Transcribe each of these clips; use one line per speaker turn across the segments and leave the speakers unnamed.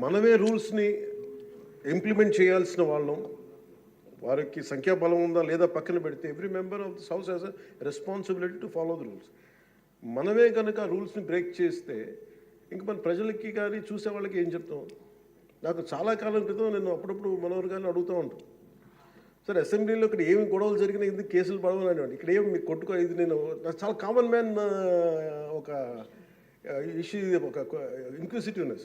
మనమే రూల్స్ని ఇంప్లిమెంట్ చేయాల్సిన వాళ్ళం. వారికి సంఖ్యాబలం ఉందా లేదా పక్కన పెడితే every member of this house has a responsibility to follow the rules. మనమే కనుక రూల్స్ని బ్రేక్ చేస్తే ఇంక మన ప్రజలకి కానీ చూసే వాళ్ళకి ఏం చెప్తాం? నాకు చాలా కాలం క్రితం నేను అప్పుడప్పుడు మనోహర్ గారిని అడుగుతూ ఉంటాను సరే అసెంబ్లీలో ఇక్కడ ఏమి గొడవలు జరిగినా ఎందుకు కేసులు పడవని ఇక్కడ ఏమి మీకు కొట్టుకో ఇది నేను నాకు చాలా కామన్ మ్యాన్ ఒక ఇష్యూ ఒక ఇంక్విసిటివ్నెస్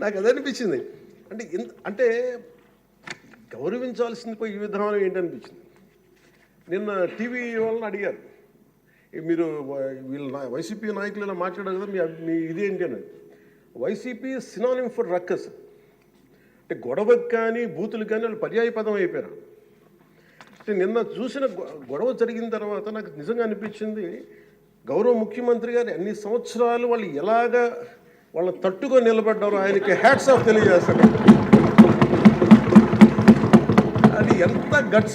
నాకు అది అనిపించింది. అంటే ఇంత అంటే గౌరవించాల్సింది పోయి ఈ విధానం ఏంటనిపించింది నిన్న టీవీ వాళ్ళని అడిగారు. మీరు వ- నా- వైసీపీ నాయకులు ఇలా మాట్లాడారు కదా మీ మీ ఇది అని వైసీపీ సినానిమ్ ఫర్ రక్కస్ అంటే గొడవకు కానీ బూతులు కానీ వాళ్ళు పర్యాయ పదం అయిపోయారు. అంటే నిన్న చూసిన గొ- గొడవ జరిగిన తర్వాత నాకు నిజంగా అనిపించింది గౌరవ ముఖ్యమంత్రి గారు అన్ని సంవత్సరాలు వాళ్ళు ఎలాగా వాళ్ళు తట్టుకొని నిలబడ్డారు. ఆయనకి హ్యాట్స్ ఆఫ్ తెలియజేస్తాను అది ఎంత గట్స్